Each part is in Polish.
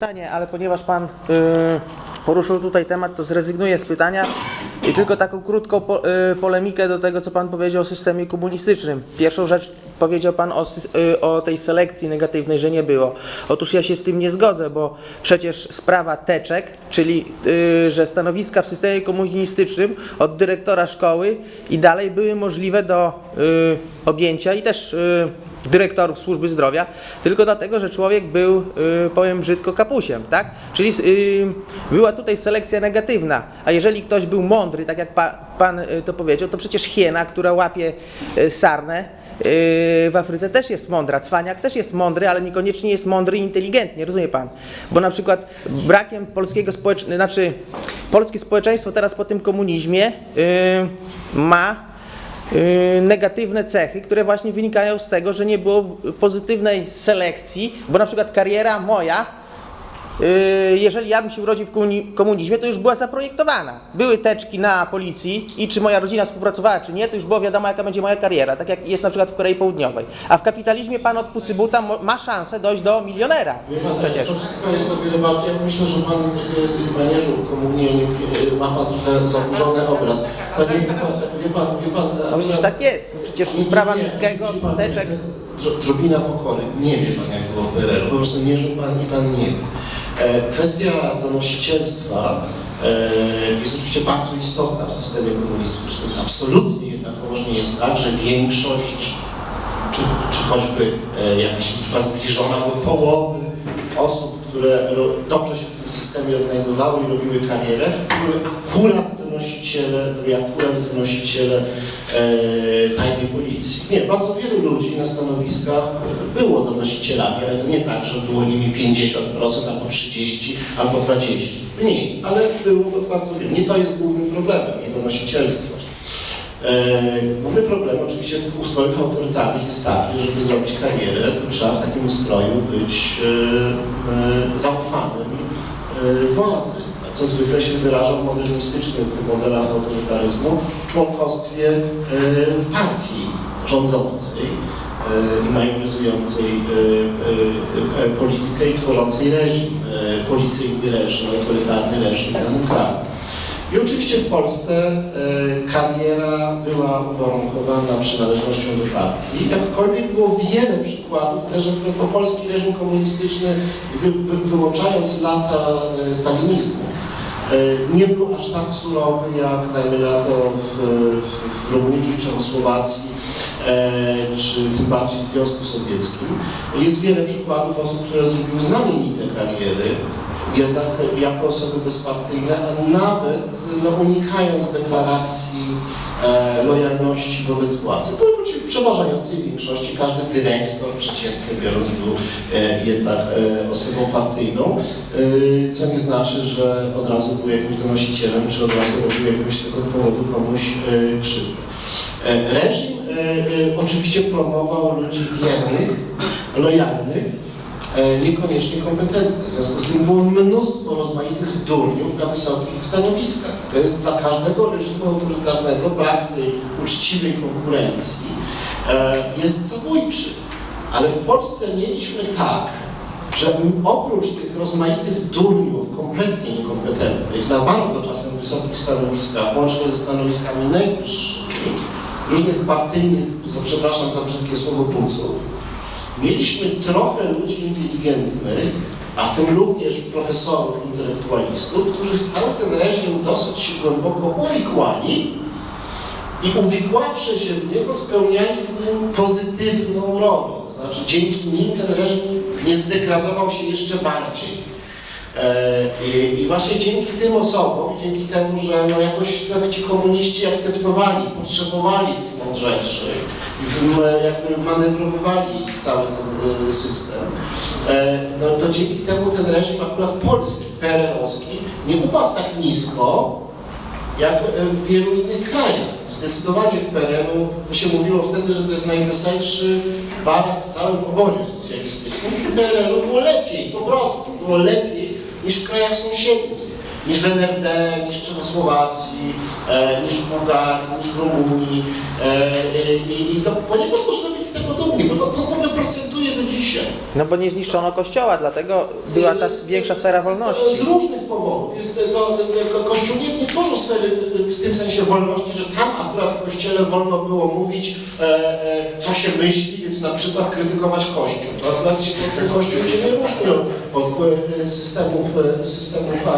pytanie, ale ponieważ Pan y, poruszył tutaj temat, to zrezygnuję z pytania i tylko taką krótką po, y, polemikę do tego, co Pan powiedział o systemie komunistycznym. Pierwszą rzecz powiedział Pan o, y, o tej selekcji negatywnej, że nie było. Otóż ja się z tym nie zgodzę, bo przecież sprawa teczek, czyli y, że stanowiska w systemie komunistycznym od dyrektora szkoły i dalej były możliwe do y, objęcia i też y, dyrektorów służby zdrowia, tylko dlatego, że człowiek był, y, powiem brzydko, kapusiem, tak? Czyli y, była tutaj selekcja negatywna, a jeżeli ktoś był mądry, tak jak pa, pan y, to powiedział, to przecież hiena, która łapie sarnę, w Afryce też jest mądra, cwaniak też jest mądry, ale niekoniecznie jest mądry i inteligentny, rozumie pan? Bo na przykład brakiem polskiego społeczeństwa, znaczy polskie społeczeństwo teraz po tym komunizmie y, ma yy, negatywne cechy, które właśnie wynikają z tego, że nie było pozytywnej selekcji, bo na przykład kariera moja, jeżeli ja bym się urodził w komuni- komunizmie, to już była zaprojektowana. Były teczki na policji i czy moja rodzina współpracowała, czy nie, to już było wiadomo, jaka będzie moja kariera, tak jak jest na przykład w Korei Południowej. A w kapitalizmie pan od pucybuta ma szansę dojść do milionera. Pan, Przecież. To wszystko jest debata. Ja myślę, że pan chyba nie żył komunie, y, ma pan trochę zaburzony obraz. Panie, wie pan, wie pan, wie pan No przecież tak jest. Przecież sprawa Mikkego, teczek. Dro- Drobina pokory. Nie wie pan, jak było w PRL-u. Po prostu nie żył pan i pan nie wie. E, Kwestia donosicielstwa e, jest oczywiście bardzo istotna w systemie komunistycznym. Absolutnie jednakowoż nie jest tak, że większość czy, czy choćby e, jakaś liczba zbliżona do połowy osób, które dobrze się w tym systemie odnajdowały i robiły karierę, były akurat donosiciele, byli akurat donosiciele e, tajnej policji. Nie, bardzo wielu ludzi na stanowiskach było donosicielami, ale to nie tak, że było nimi 50% albo 30, albo 20. Mniej, ale było bardzo wielu. Nie to jest głównym problemem, nie donosicielstwo. E, Główny problem oczywiście ustrojów autorytarnych jest taki, żeby zrobić karierę, to trzeba w takim ustroju być e, e, zaufanym władzy, co zwykle się wyraża w modernistycznych modelach autorytaryzmu w członkostwie e, partii rządzącej e, i majorizującej e, politykę i tworzącej reżim, policyjny reżim, autorytarny reżim w danym kraju. I oczywiście w Polsce kariera była uwarunkowana przynależnością do partii. Jakkolwiek było wiele przykładów, też że po polski reżim komunistyczny, wy, wy, wyłączając lata stalinizmu, nie był aż tak surowy jak dajmy na to w, w, w Rumunii, w Czechosłowacji, e, czy tym bardziej w Związku Sowieckim. Jest wiele przykładów osób, które zrobiły znamienite kariery, jednak jako osoby bezpartyjne, a nawet no, unikając deklaracji e, lojalności wobec władzy. To oczywiście w przeważającej większości każdy dyrektor, przeciętnie biorąc, był e, jednak e, osobą partyjną, e, co nie znaczy, że od razu był jakimś donosicielem, czy od razu robił jakiegoś tego powodu komuś e, krzywdę. E, Reżim oczywiście promował ludzi wiernych, lojalnych, niekoniecznie kompetentnych. W związku z tym było mnóstwo rozmaitych durniów na wysokich stanowiskach. To jest dla każdego reżimu autorytarnego brak tej uczciwej konkurencji e, jest zabójczy. Ale w Polsce mieliśmy tak, że oprócz tych rozmaitych durniów, kompletnie niekompetentnych, na bardzo czasem wysokich stanowiskach, łącznie ze stanowiskami najwyższymi, różnych partyjnych, za- przepraszam za brzydkie słowo, buców, mieliśmy trochę ludzi inteligentnych, a w tym również profesorów, intelektualistów, którzy w cały ten reżim dosyć się głęboko uwikłali i uwikławszy się w niego spełniali w nim pozytywną rolę. Znaczy dzięki nim ten reżim nie zdegradował się jeszcze bardziej. E, I, właśnie dzięki tym osobom, dzięki temu, że no jakoś tak ci komuniści akceptowali, potrzebowali tych mądrzejszych i jakby manewrowywali cały ten e, system, e, no to dzięki temu ten reżim akurat polski, PRL-owski, nie upadł tak nisko, jak w wielu innych krajach. Zdecydowanie w PRL-u to się mówiło wtedy, że to jest najweselszy barak w całym obozie socjalistycznym. W PRL-u było lepiej, po prostu było lepiej niż w krajach sąsiednich. Niż w NRD, niż w Czechosłowacji, e, niż w Bułgarii, niż w Rumunii. E, e, i, I to ponieważ można być z tego dumni, bo to, to w ogóle procentuje do dzisiaj. No bo nie zniszczono kościoła, dlatego była ta większa sfera wolności. Z różnych powodów. Jest to, Kościół nie, nie tworzył sfery w tym sensie wolności, że tam akurat w Kościele wolno było mówić, e, e, co się myśli, więc na przykład krytykować Kościół. To akurat się ten Kościół się nie różni od, od e, systemów, systemów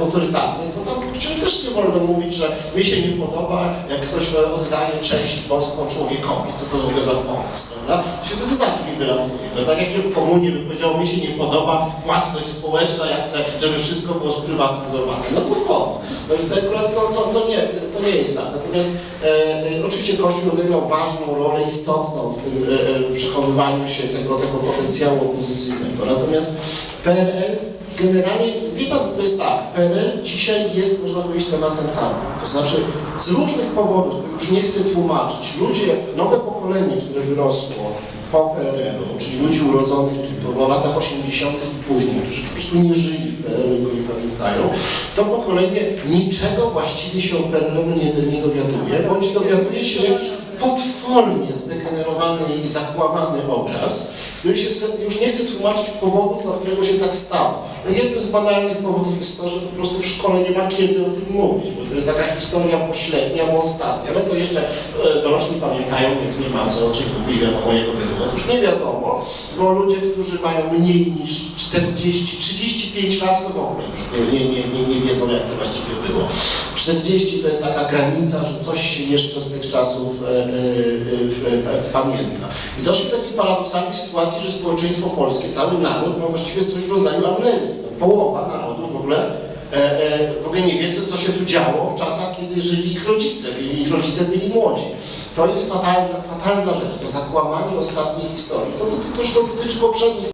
autorytarnych, bo tam w Kościele też nie wolno mówić, że mi się nie podoba, jak ktoś oddaje cześć boską człowiekowi, co to w ogóle za pomysł, prawda? Się wtedy za drzwi wylatuje. No, tak jak się w komunie by powiedział, mi się nie podoba własność społeczna, ja chcę, żeby wszystko było sprywatyzowane. No to wolno. No i to, akurat to, to, to, nie, to nie jest tak. Natomiast e, e, oczywiście Kościół odegrał ważną rolę istotną w tym e, e, przechowywaniu się tego, tego potencjału opozycyjnego. Natomiast PRL generalnie, wie pan, to jest tak, PRL dzisiaj jest, można powiedzieć, tematem tabu. To znaczy, z różnych powodów, już nie chcę tłumaczyć, ludzie, nowe pokolenie, które wyrosło po PRL-u, czyli ludzi urodzonych w latach 80. i później, którzy po prostu nie żyli w PRL-u i go nie pamiętają, to pokolenie niczego właściwie się o PRL-u nie, nie dowiaduje, bądź dowiaduje się jakiś potwornie zdegenerowany i zakłamany obraz, który się już nie chce tłumaczyć powodów, dla którego się tak stało. No jednym z banalnych powodów jest to, że po prostu w szkole nie ma kiedy o tym mówić, bo to jest taka historia pośrednia, bo ostatnia. Ale to jeszcze e, dorośli pamiętają, więc nie ma co o czym mówić, wiadomo jego wiadomo. Otóż nie wiadomo, bo ludzie, którzy mają mniej niż 40, 35 lat, to w ogóle już nie, nie, nie, nie wiedzą, jak to właściwie było. 40 to jest taka granica, że coś się jeszcze z tych czasów e, e, e, e, pamięta. I doszli do takiej paradoksalnej sytuacji, że społeczeństwo polskie, cały naród ma właściwie coś w rodzaju amnezji. Połowa narodu w ogóle e, e, w ogóle nie wie, co, co się tu działo w czasach, kiedy żyli ich rodzice, ich rodzice byli młodzi. To jest fatalna, fatalna rzecz, to zakłamanie ostatniej historii. To, to, to, to, to dotyczy poprzednich